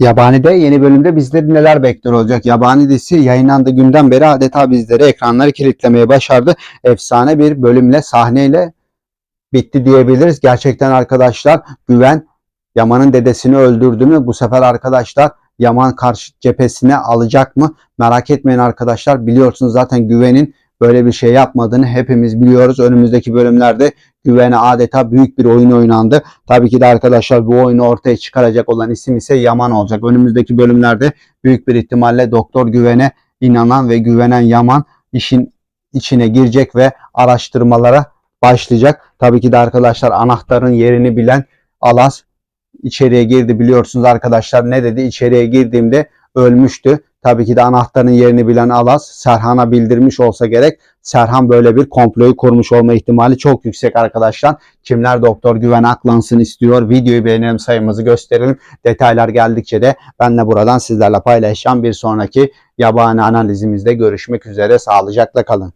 Yabani'de yeni bölümde bizleri neler bekliyor olacak? Yabani dizisi yayınlandığı günden beri adeta bizleri ekranları kilitlemeye başardı. Efsane bir bölümle, sahneyle bitti diyebiliriz. Gerçekten arkadaşlar Güven Yaman'ın dedesini öldürdü mü? Bu sefer arkadaşlar Yaman karşı cephesine alacak mı? Merak etmeyin arkadaşlar. Biliyorsunuz zaten Güven'in böyle bir şey yapmadığını hepimiz biliyoruz. Önümüzdeki bölümlerde Güven'e adeta büyük bir oyun oynandı. Tabii ki de arkadaşlar bu oyunu ortaya çıkaracak olan isim ise Yaman olacak. Önümüzdeki bölümlerde büyük bir ihtimalle Doktor Güven'e inanan ve güvenen Yaman işin içine girecek ve araştırmalara başlayacak. Tabii ki de arkadaşlar anahtarın yerini bilen Alas içeriye girdi biliyorsunuz arkadaşlar ne dedi? İçeriye girdiğimde ölmüştü. Tabii ki de anahtarın yerini bilen Alas Serhan'a bildirmiş olsa gerek. Serhan böyle bir komployu kurmuş olma ihtimali çok yüksek arkadaşlar. Kimler Doktor Güven aklansın istiyor? Videoyu beğenelim sayımızı gösterelim. Detaylar geldikçe de ben de buradan sizlerle paylaşacağım. Bir sonraki yabani analizimizde görüşmek üzere. Sağlıcakla kalın.